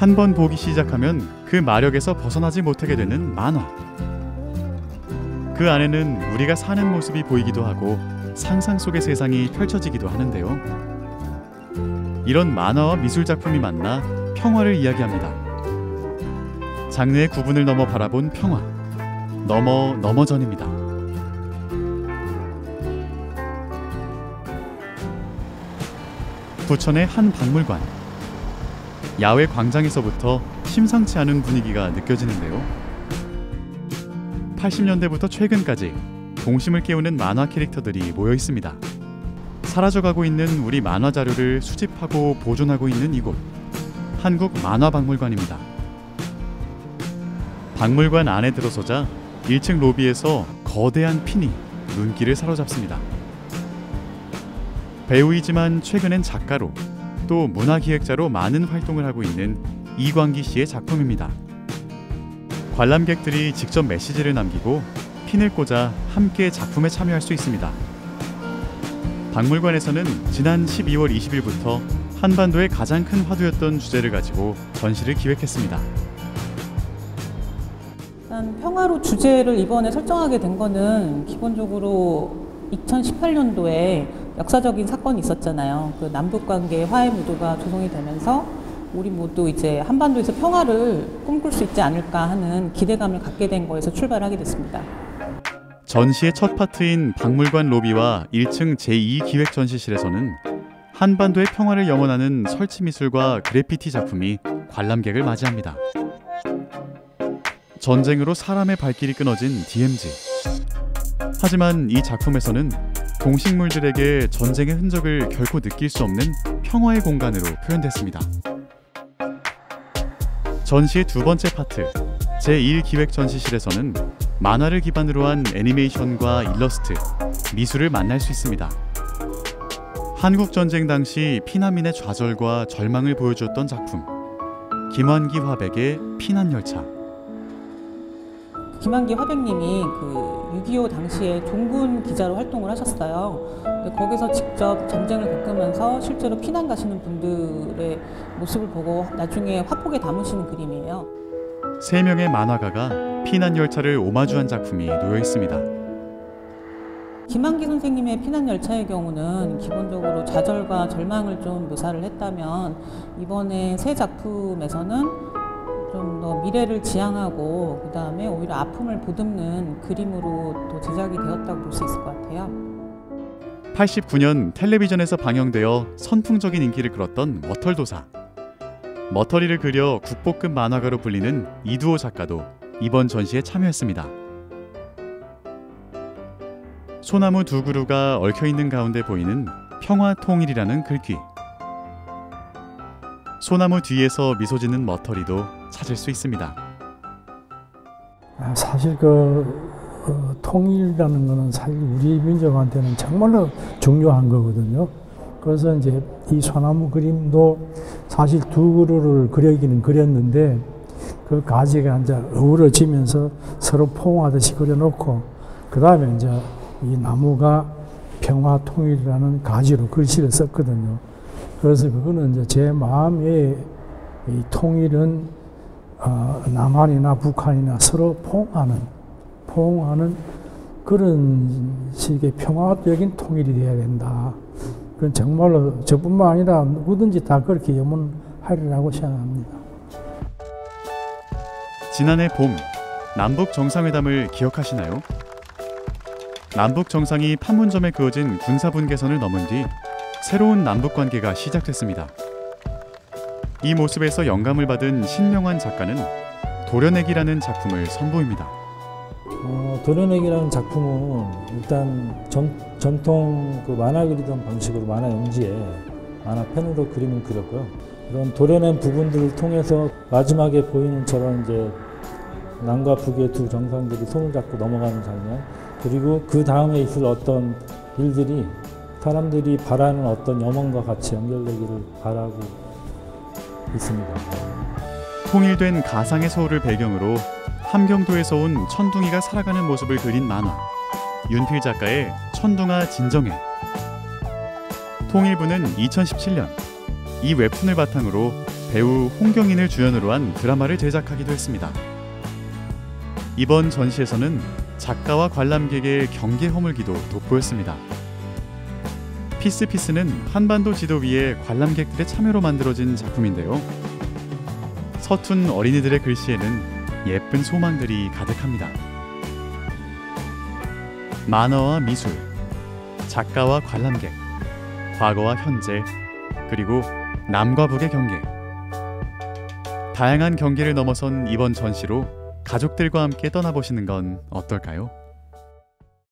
한 번 보기 시작하면 그 마력에서 벗어나지 못하게 되는 만화. 그 안에는 우리가 사는 모습이 보이기도 하고 상상 속의 세상이 펼쳐지기도 하는데요. 이런 만화와 미술 작품이 만나 평화를 이야기합니다. 장르의 구분을 넘어 바라본 평화. 넘어 넘어전입니다. 부천의 한 박물관. 야외 광장에서부터 심상치 않은 분위기가 느껴지는데요. 80년대부터 최근까지 동심을 깨우는 만화 캐릭터들이 모여 있습니다. 사라져가고 있는 우리 만화 자료를 수집하고 보존하고 있는 이곳 한국 만화박물관입니다. 박물관 안에 들어서자 1층 로비에서 거대한 핀이 눈길을 사로잡습니다. 배우이지만 최근엔 작가로 또 문화기획자로 많은 활동을 하고 있는 이광기 씨의 작품입니다. 관람객들이 직접 메시지를 남기고 핀을 꽂아 함께 작품에 참여할 수 있습니다. 박물관에서는 지난 12월 20일부터 한반도의 가장 큰 화두였던 주제를 가지고 전시를 기획했습니다. 일단 평화로 주제를 이번에 설정하게 된 거는 기본적으로 2018년도에 역사적인 사건이 있었잖아요. 그 남북 관계 화해 무드가 조성이 되면서 우리 모두 이제 한반도에서 평화를 꿈꿀 수 있지 않을까 하는 기대감을 갖게 된 거에서 출발하게 됐습니다. 전시의 첫 파트인 박물관 로비와 1층 제2 기획 전시실에서는 한반도의 평화를 염원하는 설치 미술과 그래피티 작품이 관람객을 맞이합니다. 전쟁으로 사람의 발길이 끊어진 DMZ. 하지만 이 작품에서는 동식물들에게 전쟁의 흔적을 결코 느낄 수 없는 평화의 공간으로 표현됐습니다. 전시의 두 번째 파트 제1 기획 전시실에서는 만화를 기반으로 한 애니메이션과 일러스트, 미술을 만날 수 있습니다. 한국 전쟁 당시 피난민의 좌절과 절망을 보여주었던 작품 김환기 화백의 피난 열차. 김한기 화백님이 그 6.25 당시에 종군 기자로 활동을 하셨어요. 근데 거기서 직접 전쟁을 겪으면서 실제로 피난 가시는 분들의 모습을 보고 나중에 화폭에 담으시는 그림이에요. 세 명의 만화가가 피난 열차를 오마주한 작품이 놓여 있습니다. 김한기 선생님의 피난 열차의 경우는 기본적으로 좌절과 절망을 좀 묘사를 했다면 이번에 새 작품에서는 좀 더 미래를 지향하고 그 다음에 오히려 아픔을 보듬는 그림으로 또 제작이 되었다고 볼 수 있을 것 같아요. 89년 텔레비전에서 방영되어 선풍적인 인기를 끌었던 머털도사. 머터리를 그려 국보급 만화가로 불리는 이두호 작가도 이번 전시에 참여했습니다. 소나무 두 그루가 얽혀 있는 가운데 보이는 평화 통일이라는 글귀. 소나무 뒤에서 미소 짓는 머터리도 찾을 수 있습니다. 아, 사실 그 어, 통일이라는 것은 사실 우리 민족한테는 정말로 중요한 거거든요. 그래서 이제 이 소나무 그림도 사실 두 그루를 그리기는 그렸는데 그 가지가 이제 어우러지면서 서로 포옹하듯이 그려놓고 그 다음에 이제 이 나무가 평화 통일이라는 가지로 글씨를 썼거든요. 그래서 그거는 이제 제 마음에 이 통일은 어, 남한이나 북한이나 서로 포옹하는 포옹하는 그런 식의 평화적인 통일이 되어야 된다. 그건 정말로 저뿐만 아니라 누구든지 다 그렇게 염원하리라고 생각합니다. 지난해 봄 남북 정상회담을 기억하시나요? 남북 정상이 판문점에 그어진 군사 분계선을 넘은 뒤 새로운 남북 관계가 시작됐습니다. 이 모습에서 영감을 받은 신명환 작가는 도려내기라는 작품을 선보입니다. 어, 도려내기라는 작품은 일단 전, 전통 그 만화 그리던 방식으로 만화 용지에 만화 펜으로 그림을 그렸고요. 이런 도려낸 부분들을 통해서 마지막에 보이는 저런 이제 남과 북의 두 정상들이 손을 잡고 넘어가는 장면 그리고 그 다음에 있을 어떤 일들이 사람들이 바라는 어떤 염원과 같이 연결되기를 바라고 있습니다. 통일된 가상의 서울을 배경으로 함경도에서 온 천둥이가 살아가는 모습을 그린 만화 윤필 작가의 천둥아 진정해 통일부는 2017년 이 웹툰을 바탕으로 배우 홍경인을 주연으로 한 드라마를 제작하기도 했습니다. 이번 전시에서는 작가와 관람객의 경계 허물기도 돋보였습니다. 피스피스는 한반도 지도 위에 관람객들의 참여로 만들어진 작품인데요. 서툰 어린이들의 글씨에는 예쁜 소망들이 가득합니다. 만화와 미술, 작가와 관람객, 과거와 현재, 그리고 남과 북의 경계. 다양한 경계를 넘어선 이번 전시로 가족들과 함께 떠나보시는 건 어떨까요?